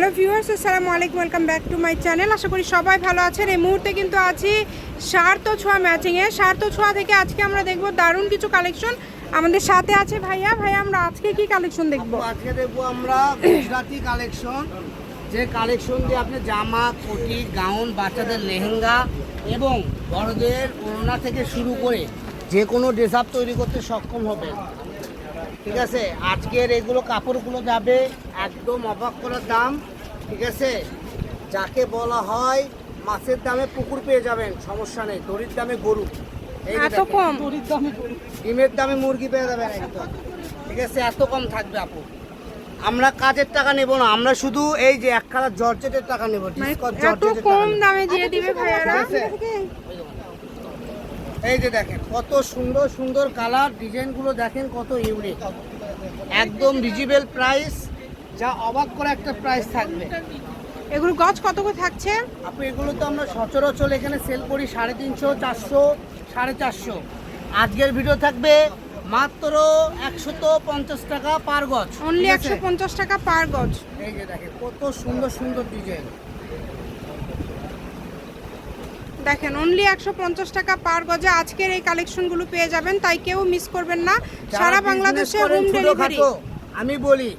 Hello viewers, আসসালামু আলাইকুম, welcome back to my channel. আশা করি সবাই ভালো আছেন। এই মুহূর্তে কিন্তু আছি সার্থ ছোঁয়া ম্যাচিংয়ে সার্থ ছোঁয়া থেকে আজকে আমরা দেখব দারুণ কিছু কালেকশন আমাদের সাথে আছে ভাইয়া। ভাইয়া, আমরা আজকে কি কালেকশন দেখব? আজকে দেখব আমরা গুজরাটি কালেকশন যে কালেকশন দিয়ে আপনি জামা, কোটি গাউন বাচ্চাদের লেহেঙ্গা এবং বড়দের ওড়না থেকে শুরু করে যে কোনো ড্রেস আপ তৈরি করতে সক্ষম হবে ঠিক আছে? আজকের এগুলো কাপড়গুলো যাবে একদম অবাক করার দাম ঠিক আছে? যাকে বলা হয় মাছের দামে পুকুর পেয়ে যাবেন সমস্যা নেই। দড়ির দামে গরু। কম। ডিমের দামে মুরগি পেয়ে যাবেন একদম। ঠিক আছে? এত কম থাকবে আপু। আমরা কাজের টাকা নেব না আমরা শুধু এই যে এক কালার জর্জেটের টাকা নেব মানে কম দামে দিয়ে দিবে ভাইয়ারা? ঠিক আছে? এই যে দেখেন কত সুন্দর সুন্দর কালার ডিজাইনগুলো দেখেন কত ইউনিক একদম রিজনেবল প্রাইস যা অবাক করা একটা প্রাইস থাকবে। এগুলো গজ কত করে থাকছে? আপু এগুলো তো আমরা সচরাচর এখানে সেল করি সাড়ে তিনশো চারশো সাড়ে চারশো। আজকের ভিডিও থাকবে মাত্র একশত পঞ্চাশ টাকা পার গজ অনলি একশো পঞ্চাশ টাকা পার গজ। এই যে দেখেন কত সুন্দর সুন্দর ডিজাইন দেখেন অনলি একশো পঞ্চাশ টাকা পার গজে আজকের এই কালেকশনগুলো পেয়ে যাবেন তাই কেউ মিস করবেন না। সারা বাংলাদেশে হোম ডেলিভারি আমি বলি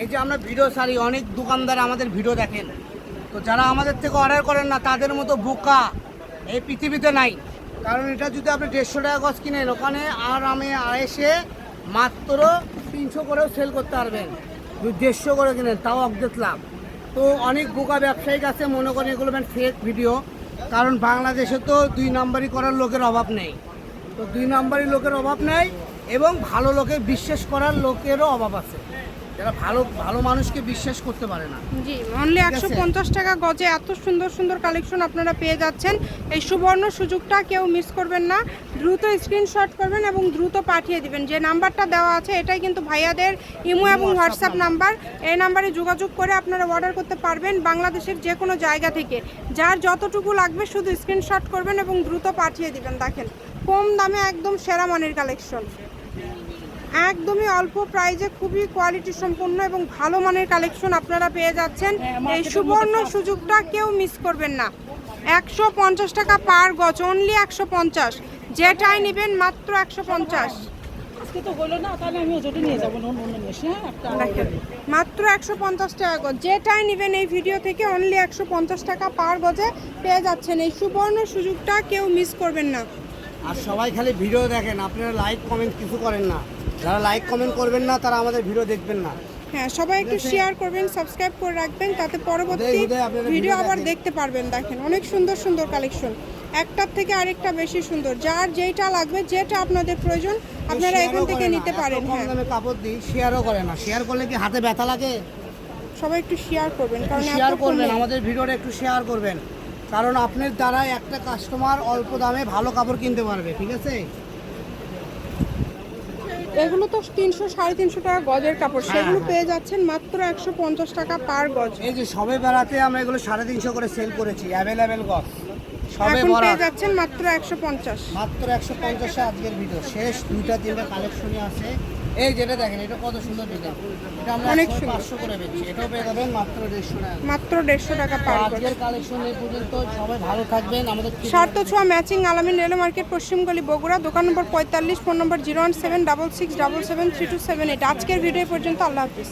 এই যে আমরা ভিডিও সারি অনেক দোকানদার আমাদের ভিডিও দেখেন। তো যারা আমাদের থেকে অর্ডার করেন না তাদের মতো বোকা এই পৃথিবীতে নাই। কারণ এটা যদি আপনি দেড়শো টাকা গজ কিনেন ওখানে আর আমি এসে মাত্র তিনশো করেও সেল করতে পারবেন। দেড়শো করে কিনেন তাও অর্ধেক লাভ। তো অনেক বোকা ব্যবসায়িক আছে মনে করেন এগুলো ফেক ভিডিও কারণ বাংলাদেশে তো দুই নাম্বারি করার লোকের অভাব নেই। তো দুই নাম্বারি লোকের অভাব নেই এবং ভালো লোকে বিশ্বাস করার লোকেরও অভাব আছে। যারা ভালো ভালো মানুষকে বিশ্বাস করতে পারে না। জি অনলি একশো পঞ্চাশ টাকা গজে এত সুন্দর সুন্দর কালেকশন আপনারা পেয়ে যাচ্ছেন। এই সুবর্ণ সুযোগটা কেউ মিস করবেন না। দ্রুত স্ক্রিনশট করবেন এবং দ্রুত পাঠিয়ে দিবেন। যে নাম্বারটা দেওয়া আছে এটাই কিন্তু ভাইয়াদের ইমো এবং হোয়াটসঅ্যাপ নাম্বার। এই নাম্বারে যোগাযোগ করে আপনারা অর্ডার করতে পারবেন বাংলাদেশের যে কোনো জায়গা থেকে। যার যতটুকু লাগবে শুধু স্ক্রিনশট করবেন এবং দ্রুত পাঠিয়ে দিবেন। দেখেন কম দামে একদম সেরা মানের কালেকশন একদমই অল্প প্রাইজে খুবই কোয়ালিটি সম্পন্ন এবং ভালো মানের কালেকশন আপনারা পেয়ে যাচ্ছেন। এই সুবর্ণ সুযোগটা কেউ মিস করবেন না। একশো পঞ্চাশ টাকা পার গজ অনলি একশো পঞ্চাশ। যেটাই নেবেন মাত্র একশো পঞ্চাশ। হ্যাঁ মাত্র একশো পঞ্চাশ টাকা গজ। যেটাই নেবেন এই ভিডিও থেকে অনলি একশো পঞ্চাশ টাকা পার গজে পেয়ে যাচ্ছেন। এই সুবর্ণ সুযোগটা কেউ মিস করবেন না। আর সবাই খালি ভিডিও দেখেন আপনারা লাইক কমেন্ট কিছু করেন না। যারা লাইক কমেন্ট করবেন না তারা আমাদের ভিডিও দেখবেন না। হ্যাঁ সবাই একটু শেয়ার করবেন সাবস্ক্রাইব করে রাখবেন তাতে পরবর্তী ভিডিও আবার দেখতে পারবেন দেখেন অনেক সুন্দর সুন্দর কালেকশন একটার থেকে আরেকটা বেশি সুন্দর যার যেটা লাগবে যেটা আপনাদের প্রয়োজন আপনারা এখান থেকে নিতে পারেন হ্যাঁ। কাপড় দিই শেয়ারও করে না। শেয়ার করলে কি হাতে ব্যথা লাগে? সবাই একটু শেয়ার করবেন কারণ শেয়ার করবেন আমাদের ভিডিওটা একটু শেয়ার করবেন। কারণ আপনার দ্বারা একটা কাস্টমার অল্প দামে ভালো কাপড় কিনতে পারবে ঠিক আছে? এগুলো তো তিনশো সাড়ে তিনশো টাকা গজের কাপড়। হ্যাঁ, সেগুলো হ্যাঁ। পেয়ে যাচ্ছেন মাত্র একশো পঞ্চাশ টাকা পার গজ। এই যে সবে বেড়াতে আমরা এগুলো সাড়ে তিনশো করে সেল করেছি অ্যাভেলেবেল গজ। সবে এখন পেয়ে যাচ্ছেন মাত্র একশো পঞ্চাশ। মাত্র একশো পঞ্চাশে আজকের ভিডিও শেষ দুইটা তিনটা কালেকশনই আছে। এই যেটা দেখেন এটা কত সুন্দর ডিজাইন এটা আমরা অনেক। পাঁচশো করে বেচছি এটাও পেয়ে যাবেন মাত্র দেড়শো টাকা। মাত্র দেড়শো টাকা পার আজকের কালেকশন এই পর্যন্ত সবাই ভালো থাকবেন। আমাদের স্বার্থ ছোঁয়া ম্যাচিং আলামিন রেল মার্কেট পশ্চিমগলি বগুড়া দোকান নম্বর পঁয়তাল্লিশ ফোন নম্বর zero one seven double six double seven three two seven eight. আজকের ভিডিও পর্যন্ত আল্লাহ হাফিজ।